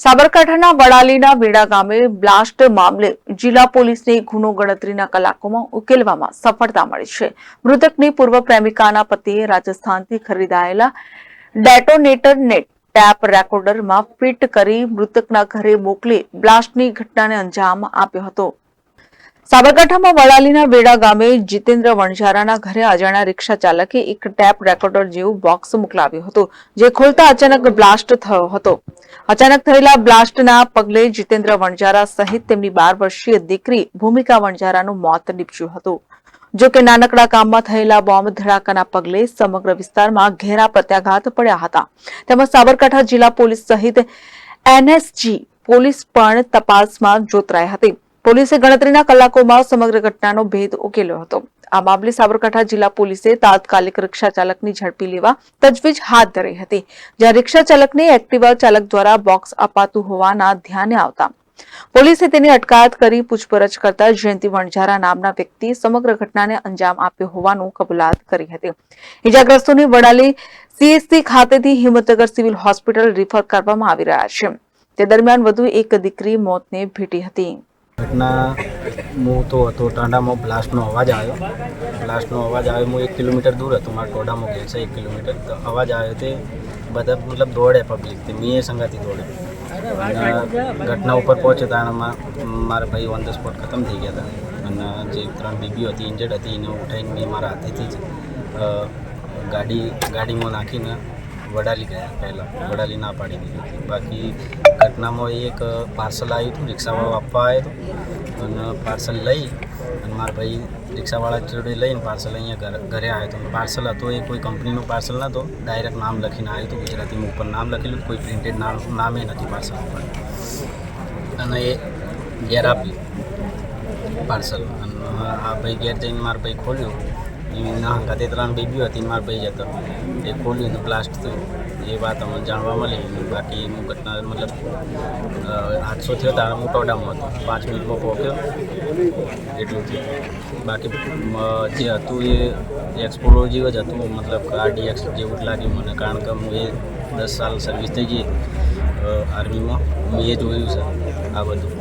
સાબરકાંઠાના વડાલીના વેડા ગામે બ્લાસ્ટ મામલે જિલ્લા પોલીસને ગુનો ગણતરીના કલાકોમાં ઉકેલવામાં સફળતા મળી છે. મૃતકની પૂર્વ પ્રેમિકાના પતિએ રાજસ્થાનથી ખરીદાયેલા ડેટોનેટરને ટેપ રેકોર્ડરમાં ફિટ કરી મૃતકના ઘરે મોકલી બ્લાસ્ટની ઘટનાને અંજામ આપ્યો હતો. સાબરકાંઠામાં વડાલીના વેડા ગામે જીતેન્દ્ર વણઝારાના ઘરે અજાણ્યા રિક્ષા ચાલકે એક ટેપ રેકોર્ડર જેવું બોક્સ મોકલાવ્યું હતું, જે ખોલતા અચાનક બ્લાસ્ટ થયો હતો. અચાનક થયેલા બ્લાસ્ટના પગલે જીતેન્દ્ર વણઝારા સહિત તેમની બાર વર્ષીય દીકરી ભૂમિકા વણઝારાનું મોત નીપજ્યું હતું. જો કે નાનકડા કામમાં થયેલા બોમ્બ ધડાકાના પગલે સમગ્ર વિસ્તારમાં ઘેરા પ્રત્યાઘાત પડ્યા હતા. તેમજ સાબરકાંઠા જિલ્લા પોલીસ સહિત એનએસજી પોલીસ પણ તપાસમાં જોતરાઈ હતી. પોલીસે ગણતરીના કલાકોમાં સમગ્ર ઘટનાનો ભેદ ઉકેલ્યો હતો. આ મામલે સાબરકાંઠા જિલ્લા પોલીસે તાત્કાલિક રિક્ષા ચાલકની ઝડપી લેવા તજવીજ હાથ ધરી હતી, જ્યાં રિક્ષા ચાલકને એક્ટિવા ચાલક દ્વારા બોક્સ અપાતું હોવાના ધ્યાને આવતા. પોલીસે તેની અટકાયત કરી પૂછપરછ કરતા જયંતિ વણઝારા નામના વ્યક્તિ સમગ્ર ઘટનાને અંજામ આપ્યો હોવાનું કબૂલાત કરી હતી. ઇજાગ્રસ્તોને વડાલી સીએસસી ખાતેથી હિંમતનગર સિવિલ હોસ્પિટલ રિફર કરવામાં આવી રહ્યા છે. તે દરમિયાન વધુ એક દીકરી મોતને ભેટી હતી. ઘટના હું તો હતો, ટાંડામાં બ્લાસ્ટનો અવાજ આવ્યો. બ્લાસ્ટનો અવાજ આવ્યો હું એક કિલોમીટર દૂર હતો, મારા ટોડામાં ગયો છે એક કિલોમીટર. તો અવાજ આવ્યો તે બધા મતલબ દોડે પબ્લિક તે, મેં એ સંગાતી દોડે ઘટના ઉપર પહોંચ્યો તાણામાં મારા ભાઈ ઓન ધ સ્પોટ ખતમ થઈ ગયા હતા. અને જે ત્રણ બીબીઓ હતી ઇન્જર્ડ હતી, એને ઉઠાઈને મેં મારા હાથેથી જ ગાડી, ગાડીમાં નાખીને વડાલી ગયા પહેલાં. વડાલી ના પાડી દીધી. બાકી ઘટનામાં એક પાર્સલ આવ્યું હતું રિક્ષાવાળો આપવા આવ્યો હતો અને પાર્સલ લઈ અને મારા ભાઈ રિક્ષાવાળા જોડે લઈને પાર્સલ અહીંયા ઘરે આવ્યો હતો પાર્સલ હતો એ, કોઈ કંપનીનું પાર્સલ નહોતો ડાયરેક્ટ નામ લખીને આવ્યું હતું ગુજરાતીમાં. ઉપર નામ લખેલું કોઈ પ્રિન્ટેડ નામ, નામે નથી પાર્સલ ઉપર. અને એ ઘેર આપ્યું પાર્સલ. અને આ ભાઈ ઘેર જઈને મારા ભાઈ ખોલ્યું. એના હંગાતે ત્રણ બેબીઓ હતી મારા ભાઈ જતો. એ ખોલ્યું તો પ્લાસ્ટ થયું. એ વાત અમને જાણવા મળી. બાકી હું ઘટના મતલબ આઠસો થયો ત્યારે હું ટોડામાં હતો. પાંચ મિનિટમાં પહોંચ્યો. એટલું થયું બાકી જે હતું એ એક્સપ્લોઝિવ જ હતું. મતલબ આરડીએક્સ ડીએક્સ જેવું જ લાગ્યું મને. કારણ કે હું એ દસ સાલ સર્વિસ થઈ ગઈ. આર્મીમાં મેં. એ જોયું છે આ બધું.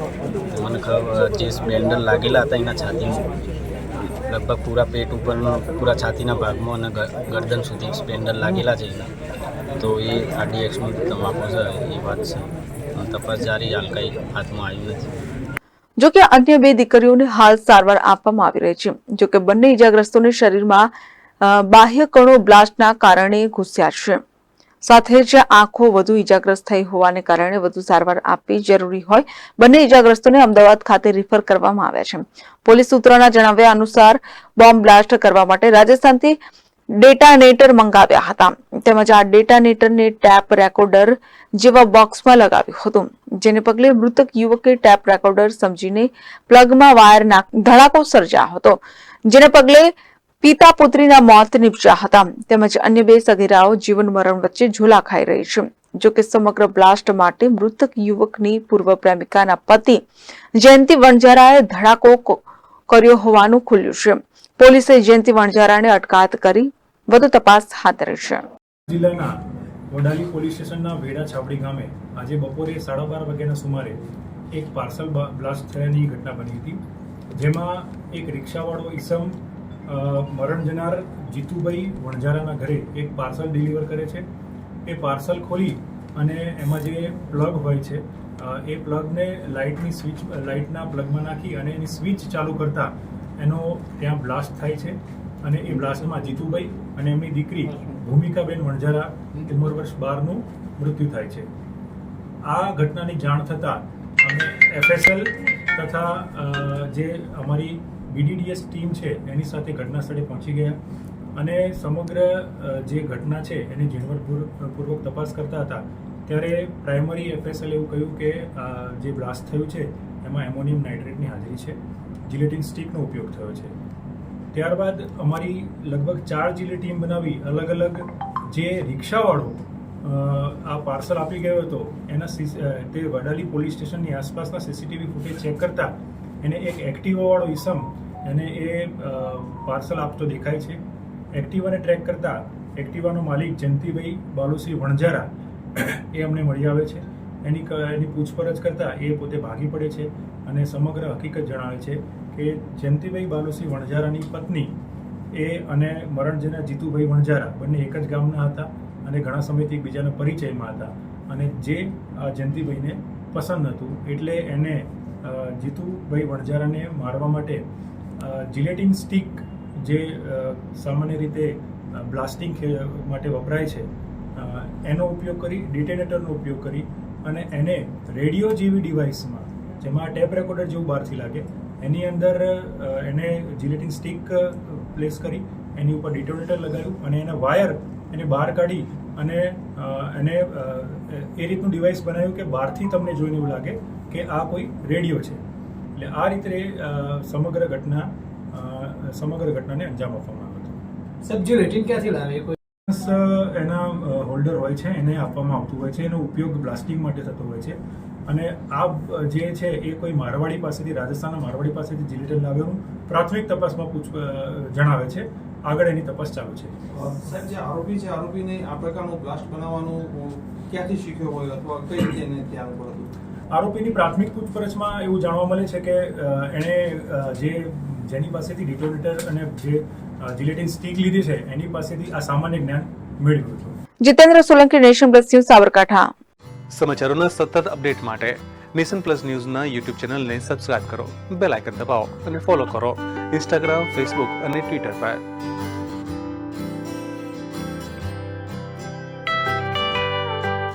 મને ખબર, જે સ્પ્લેન્ડર લાગેલા હતા એના છાતીમાં. લગભગ પૂરા પેટ ઉપર, પૂરા છાતીના ભાગમાં અને ગરદન સુધી સ્પ્લેન્ડર લાગેલા છે એના. તો એ આરડીએક્સનું તમાકુ છે એ વાત છે. તપાસ જારી હાલ કંઈ હાથમાં આવ્યું નથી. જો કે અન્ય બે દીકરીઓને હાલ સારવાર આપવામાં આવી રહી છે. જો કે બંને ઇજાગ્રસ્તોને શરીરમાં બાહ્ય કણો બ્લાસ્ટના કારણે ઘૂસ્યા છે. સાથે જ આંખો વધુ ઇજાગ્રસ્ત થઈ હોવાને કારણે વધુ સારવાર આપવી જરૂરી હોય. બંને ઇજાગ્રસ્તોને અમદાવાદ ખાતે રિફર કરવામાં આવ્યા છે. પોલીસ સૂત્રોના જણાવ્યા અનુસાર, બોમ્બ બ્લાસ્ટ કરવા માટે રાજસ્થાનથી ડેટાનેટર મંગાવ્યા હતા. તેમજ આ ડેટાનેટરને ટેપ રેકોર્ડર જેવા બોક્સમાં લગાવ્યું હતું. જેને પગલે મૃતક યુવકે ટેપ રેકોર્ડર સમજીને પ્લગમાં વાયર નાખ, ધડાકો સર્જા હતો. જેને પગલે પિતા પુત્રીના મોત નીપજ્યા હતા. તેમજ અન્ય બે સગીરાઓ જીવન મરણ વચ્ચે ઝોલા ખાઈ રહી છે. જો કે સમગ્ર બ્લાસ્ટ માટે મૃતક યુવકની પૂર્વ પ્રેમિકાના પતિ જયંતિ વણજારાએ ધડાકો કર્યો હોવાનું ખુલ્યું છે. પોલીસે જયંતિ વણજારાને અટકાયત કરી વધુ તપાસ હાથ ધરી છે. જિલ્લાના વડાલી પોલીસ સ્ટેશનના વેડા છાપડી ગામે આજે બપોરે સાડા બાર વાગ્યાના સુમારે એક પાર્સલ બ્લાસ્ટ થયાની ઘટના બની હતી, જેમાં એક રિક્ષાવાળો ઈસમ મરણ જનાર જીતુભાઈ વણઝારાના ઘરે એક પાર્સલ ડિલિવર કરે છે. એ પાર્સલ ખોલી અને એમાં જે પ્લગ હોય છે એ પ્લગને લાઇટની સ્વિચ, લાઇટના પ્લગમાં નાખી અને એની સ્વિચ ચાલુ કરતા એનો ત્યાં બ્લાસ્ટ થાય છે અને એ બ્લાસ્ટમાં જીતુભાઈ અને એમની દીકરી ભૂમિકાબેન વણઝારા ઉંમર વર્ષ બારનું મૃત્યુ થાય છે. આ ઘટનાની જાણ થતાં અમે એફએસએલ તથા જે અમારી બીડીડીએસ ટીમ છે એની સાથે ઘટના સ્થળે પહોંચી ગયા અને સમગ્ર જે ઘટના છે એની ઝીણવટપૂર્વક તપાસ કરતા હતા. ત્યારે પ્રાઇમરી એફએસએલ એવું કહ્યું કે જે બ્લાસ્ટ થયું છે, એમાં એમોનિયમ નાઇટ્રેટની હાજરી છે. જિલેટિન સ્ટીકનો ઉપયોગ થયો છે. ત્યારબાદ અમારી લગભગ ચાર જિલ્લે ટીમ બનાવી અલગ અલગ જે રિક્ષાવાળો આ પાર્સલ આપી ગયો હતો, એના તે વડાલી પોલીસ સ્ટેશનની આસપાસના સીસીટીવી ફૂટેજ ચેક કરતા એને એક એક્ટિવાવાળો ઈસમ એને એ પાર્સલ આપતો દેખાય છે. એક્ટિવાને ટ્રેક કરતા એક્ટિવાનો માલિક જયંતિભાઈ બાલુસિંહ વણઝારા એ અમને મળી આવે છે. એની એની પૂછપરછ કરતા એ પોતે ભાગી પડે છે અને સમગ્ર હકીકત જણાવે છે કે જયંતિભાઈ બાલુસિંહ વણઝારાની પત્ની એ અને મરણજીના જીતુભાઈ વણઝારા બંને એક જ ગામના હતા અને ઘણા સમયથી એકબીજાના પરિચયમાં હતા અને જે આ જયંતિભાઈને પસંદ હતું એટલે એને જીતુભાઈ વણઝારાને મારવા માટે જિલેટિન સ્ટિક જે સામાન્ય રીતે બ્લાસ્ટિંગ માટે વપરાય છે એનો ઉપયોગ કરી, ડિટેનેટરનો ઉપયોગ કરી અને એને રેડિયો જેવી ડિવાઇસમાં, જેમાં ટેપ રેકોર્ડર જેવું બહારથી લાગે, એની અંદર એને જિલેટિન સ્ટિક પ્લેસ કરી, એની ઉપર ડિટોનેટર લગાવ્યું અને એના વાયર એને બહાર કાઢી અને એને એ રીતનું ડિવાઇસ બનાવ્યું કે બહારથી તમને જોઈને એવું લાગે કે આ કોઈ રેડિયો છે. એટલે આ રીતે સમગ્ર ઘટના સમગ્ર ઘટનાને અંજામ આપવામાં આવ્યો હતો. સાહેબ, જે ક્યાંથી લાવે? કોઈ બસ, એના હોલ્ડર હોય છે એને આપવામાં આવતું હોય છે એનો ઉપયોગ બ્લાસ્ટિંગ માટે થતો હોય છે. અને આ જે છે એ કોઈ મારવાડી પાસેથી રાજસ્થાનના મારવાડી પાસેથી જીલિટન લાવ્યાનું પ્રાથમિક તપાસમાં પૂછ જણાવે છે. આગળ એની તપાસ ચાલુ છે. સાહેબ જે આરોપી છે આરોપીને આ પ્રકારનું બ્લાસ્ટ બનાવવાનું ક્યાંથી શીખ્યો હોય અથવા કઈ રીતે એને ત્યાં હતું? આરોપીની પ્રાથમિક પૂછપરછમાં એવું જાણવા મળે છે કે એણે જે જેની પાસેથી ડિટોનેટર અને જે જિલેટિન સ્ટીક લીધી છે એની પાસેથી આ સામાન્ય જ્ઞાન મેળવ્યું હતું. Jitendra Solanki nation plus news Sabarkantha. સમાચારોના સતત અપડેટ માટે નેશન પ્લસ ન્યૂઝના યુટ્યુબ ચેનલને સબસ્ક્રાઇબ કરો બેલ આઇકન દબાવો અને ફોલો કરો ઇન્સ્ટાગ્રામ ફેસબુક અને ટ્વિટર પર.